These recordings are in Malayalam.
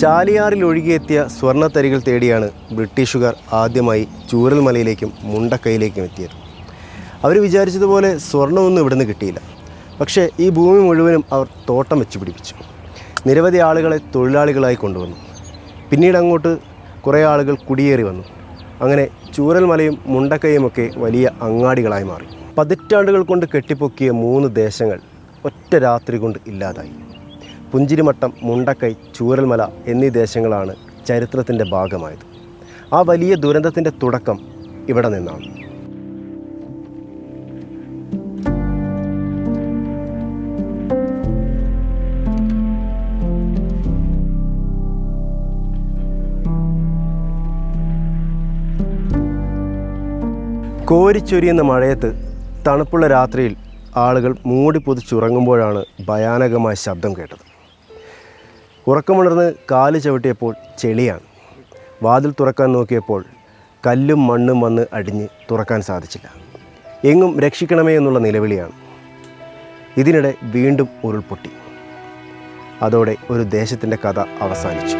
ചാലിയാറിൽ ഒഴുകിയെത്തിയ സ്വർണത്തരികൾ തേടിയാണ് ബ്രിട്ടീഷുകാർ ആദ്യമായി ചൂരൽമലയിലേക്കും മുണ്ടക്കൈയിലേക്കും എത്തിയത്. അവർ വിചാരിച്ചതുപോലെ സ്വർണമൊന്നും ഇവിടുന്ന് കിട്ടിയില്ല. പക്ഷേ ഈ ഭൂമി മുഴുവനും അവർ തോട്ടം വെച്ച് പിടിപ്പിച്ചു. നിരവധി ആളുകളെ തൊഴിലാളികളായി കൊണ്ടുവന്നു. പിന്നീട് അങ്ങോട്ട് കുറേ ആളുകൾ കുടിയേറി വന്നു. അങ്ങനെ ചൂരൽമലയും മുണ്ടക്കൈയുമൊക്കെ വലിയ അങ്ങാടികളായി മാറി. പതിറ്റാണ്ടുകൾ കൊണ്ട് കെട്ടിപ്പൊക്കിയ മൂന്ന് ദേശങ്ങൾ ഒറ്റ രാത്രി കൊണ്ട് ഇല്ലാതായി. പുഞ്ചിരിമട്ടം മുണ്ടക്കൈ ചൂരൽമല എന്നീ ദേശങ്ങളാണ് ചരിത്രത്തിന്റെ ഭാഗമായത്. ആ വലിയ ദുരന്തത്തിന്റെ തുടക്കം ഇവിടെ നിന്നാണ്. കോരിച്ചൊരിയുന്ന മഴയത്ത് തണുപ്പുള്ള രാത്രിയിൽ ആളുകൾ മൂടി പൊതിച്ചുറങ്ങുമ്പോഴാണ് ഭയാനകമായ ശബ്ദം കേട്ടത്. ഉറക്കമുണർന്ന് കാൽ ചവിട്ടിയപ്പോൾ ചെളിയാണ്. വാതിൽ തുറക്കാൻ നോക്കിയപ്പോൾ കല്ലും മണ്ണും വന്ന് അടിഞ്ഞ് തുറക്കാൻ സാധിച്ചില്ല. എങ്ങും രക്ഷിക്കണമേ എന്നുള്ള നിലവിളിയാണ്. ഇതിനിടെ വീണ്ടും ഉരുൾപൊട്ടി. അതോടെ ഒരു ദേശത്തിന്റെ കഥ അവസാനിച്ചു.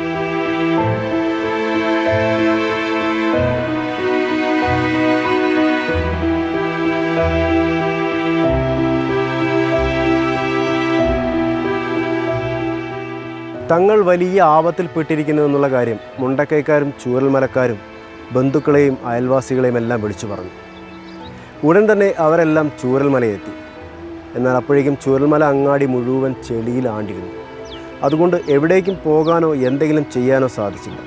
തങ്ങൾ വലിയ ആപത്തിൽപ്പെട്ടിരിക്കുന്നു എന്നുള്ള കാര്യം മുണ്ടക്കൈക്കാരും ചൂരൽമലക്കാരും ബന്ധുക്കളെയും അയൽവാസികളെയും എല്ലാം വിളിച്ചു പറഞ്ഞു. ഉടൻ തന്നെ അവരെല്ലാം ചൂരൽമലയെത്തി. എന്നാൽ അപ്പോഴേക്കും ചൂരൽമല അങ്ങാടി മുഴുവൻ ചെളിയിൽ ആണ്ടിരുന്നു. അതുകൊണ്ട് എവിടേക്കും പോകാനോ എന്തെങ്കിലും ചെയ്യാനോ സാധിച്ചില്ല.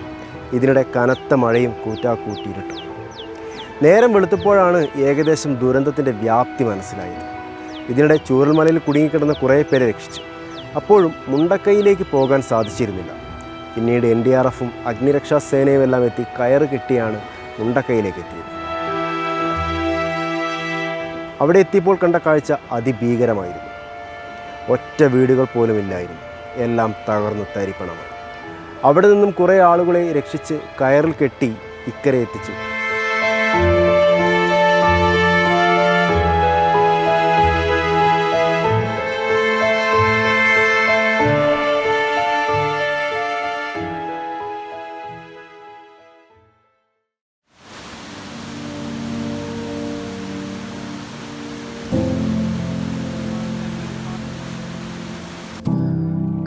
ഇതിനിടെ കനത്ത മഴയും കൂറ്റാക്കൂട്ടിയിരുട്ടു നേരം വെളുത്തപ്പോഴാണ് ഏകദേശം ദുരന്തത്തിന്റെ വ്യാപ്തി മനസ്സിലായത്. ഇതിനിടെ ചൂരൽമലയിൽ കുടുങ്ങിക്കിടന്ന കുറേ പേരെ രക്ഷിച്ചു. അപ്പോഴും മുണ്ടക്കൈയിലേക്ക് പോകാൻ സാധിച്ചിരുന്നില്ല. പിന്നീട് എൻ ഡി ആർ എഫും അഗ്നിരക്ഷാ സേനയും എല്ലാം എത്തി കയറ് കെട്ടിയാണ് മുണ്ടക്കൈയിലേക്ക് എത്തിയത്. അവിടെ എത്തിയപ്പോൾ കണ്ട കാഴ്ച അതിഭീകരമായിരുന്നു. ഒറ്റ വീടുകൾ പോലും ഇല്ലായിരുന്നു. എല്ലാം തകർന്നു തരിപ്പണമായി. അവിടെ നിന്നും കുറേ ആളുകളെ രക്ഷിച്ച് കയറിൽ കെട്ടി ഇക്കരെ എത്തിച്ചു.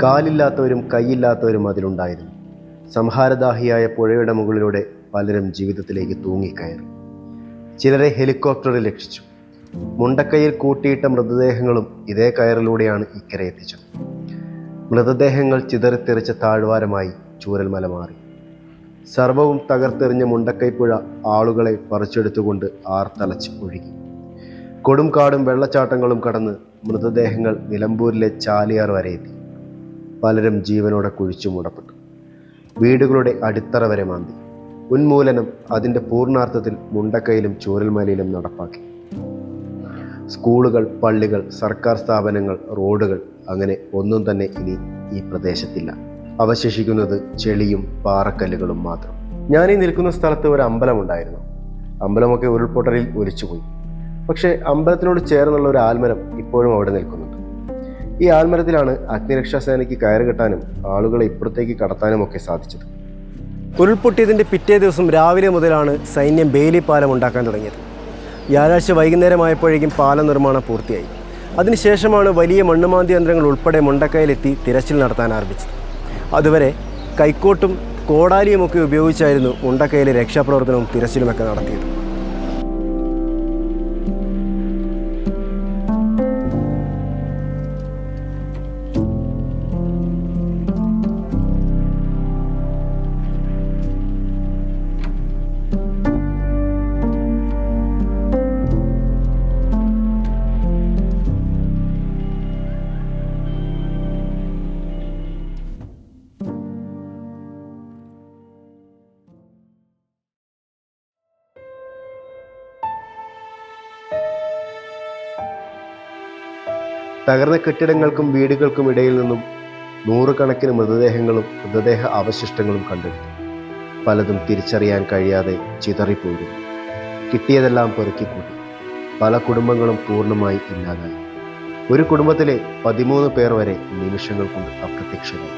കാലില്ലാത്തവരും കൈയില്ലാത്തവരും അതിലുണ്ടായിരുന്നു. സംഹാരദാഹിയായ പുഴയുടെ മുകളിലൂടെ പലരും ജീവിതത്തിലേക്ക് തൂങ്ങിക്കയറി. ചിലരെ ഹെലികോപ്റ്ററിൽ രക്ഷിച്ചു. മുണ്ടക്കൈയിൽ കൂട്ടിയിട്ട മൃതദേഹങ്ങളും ഇതേ കയറിലൂടെയാണ് ഇക്കരെ എത്തിച്ചത്. മൃതദേഹങ്ങൾ ചിതറിത്തെറിച്ച താഴ്വാരമായി ചൂരൽമല മാറി. സർവവും തകർത്തെറിഞ്ഞ മുണ്ടക്കൈപ്പുഴ ആളുകളെ പറിച്ചെടുത്തുകൊണ്ട് ആർത്തലച്ച് ഒഴുകി. കൊടുംകാടും വെള്ളച്ചാട്ടങ്ങളും കടന്ന് മൃതദേഹങ്ങൾ നിലമ്പൂരിലെ ചാലിയാർ വരെ എത്തി. പലരും ജീവനോടെ കുഴിച്ചു മൂടപ്പെട്ടു. വീടുകളുടെ അടിത്തറ വരെ മാന്തി. ഉന്മൂലനം അതിന്റെ പൂർണാർത്ഥത്തിൽ മുണ്ടക്കയിലും ചൂരൽമലയിലും നടപ്പാക്കി. സ്കൂളുകൾ പള്ളികൾ സർക്കാർ സ്ഥാപനങ്ങൾ റോഡുകൾ അങ്ങനെ ഒന്നും തന്നെ ഇനി ഈ പ്രദേശത്തില്ല. അവശേഷിക്കുന്നത് ചെളിയും പാറക്കല്ലുകളും മാത്രം. ഞാൻ ഈ നിൽക്കുന്ന സ്ഥലത്ത് ഒരു അമ്പലമുണ്ടായിരുന്നു അമ്പലമൊക്കെ ഉരുൾപൊട്ടലിൽ ഒലിച്ചുപോയി. പക്ഷേ അമ്പലത്തിനോട് ചേർന്നുള്ള ഒരു ആൽമരം ഇപ്പോഴും അവിടെ നിൽക്കുന്നുണ്ട്. ഈ ആൽമരത്തിലാണ് അഗ്നിരക്ഷാ സേനയ്ക്ക് കയറ് കെട്ടാനും ആളുകളെ ഇപ്പുറത്തേക്ക് കടത്താനും ഒക്കെ സാധിച്ചത്. ഉരുൾപൊട്ടിയതിന്റെ പിറ്റേ ദിവസം രാവിലെ മുതലാണ് സൈന്യം ബേലി പാലം ഉണ്ടാക്കാൻ തുടങ്ങിയത്. വ്യാഴാഴ്ച വൈകുന്നേരമായപ്പോഴേക്കും പാലം നിർമ്മാണം പൂർത്തിയായി. അതിനുശേഷമാണ് വലിയ മണ്ണുമാന്തി യന്ത്രങ്ങൾ ഉൾപ്പെടെ മുണ്ടക്കയിലെത്തി തിരച്ചിൽ നടത്താൻ ആരംഭിച്ചത്. അതുവരെ കൈക്കോട്ടും കോടാലിയുമൊക്കെ ഉപയോഗിച്ചായിരുന്നു മുണ്ടക്കയിലെ രക്ഷാപ്രവർത്തനവും തിരച്ചിലുമൊക്കെ നടത്തിയത്. തകർന്ന കെട്ടിടങ്ങൾക്കും വീടുകൾക്കും ഇടയിൽ നിന്നും നൂറുകണക്കിന് മൃതദേഹങ്ങളും മൃതദേഹ അവശിഷ്ടങ്ങളും കണ്ടെടുത്തു. പലതും തിരിച്ചറിയാൻ കഴിയാതെ ചിതറിപ്പോയിരുന്നു കിട്ടിയതെല്ലാം പെറുക്കിക്കൂട്ടി. പല കുടുംബങ്ങളും പൂർണമായി ഇല്ലാതായി. ഒരു കുടുംബത്തിലെ പതിമൂന്ന് പേർ വരെ നിമിഷങ്ങൾ കൊണ്ട് അപ്രത്യക്ഷമായി.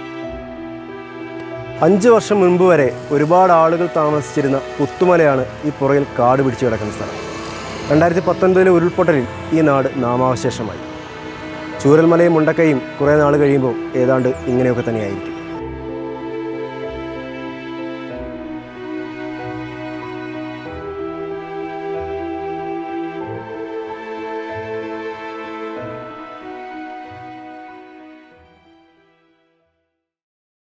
അഞ്ച് വർഷം മുൻപ് വരെ ഒരുപാട് ആളുകൾ താമസിച്ചിരുന്ന പുത്തുമലയാണ് ഈ പുറകിൽ കാട് പിടിച്ചു കിടക്കുന്ന സ്ഥലം. രണ്ടായിരത്തി പത്തൊൻപതിലെ ഉരുൾപൊട്ടലിൽ ഈ നാട് നാമാവശേഷമായി. ചൂരൽമലയും മുണ്ടക്കയും കുറേ നാൾ കഴിയുമ്പോൾ ഏതാണ്ട് ഇങ്ങനെയൊക്കെ തന്നെയായിരിക്കും.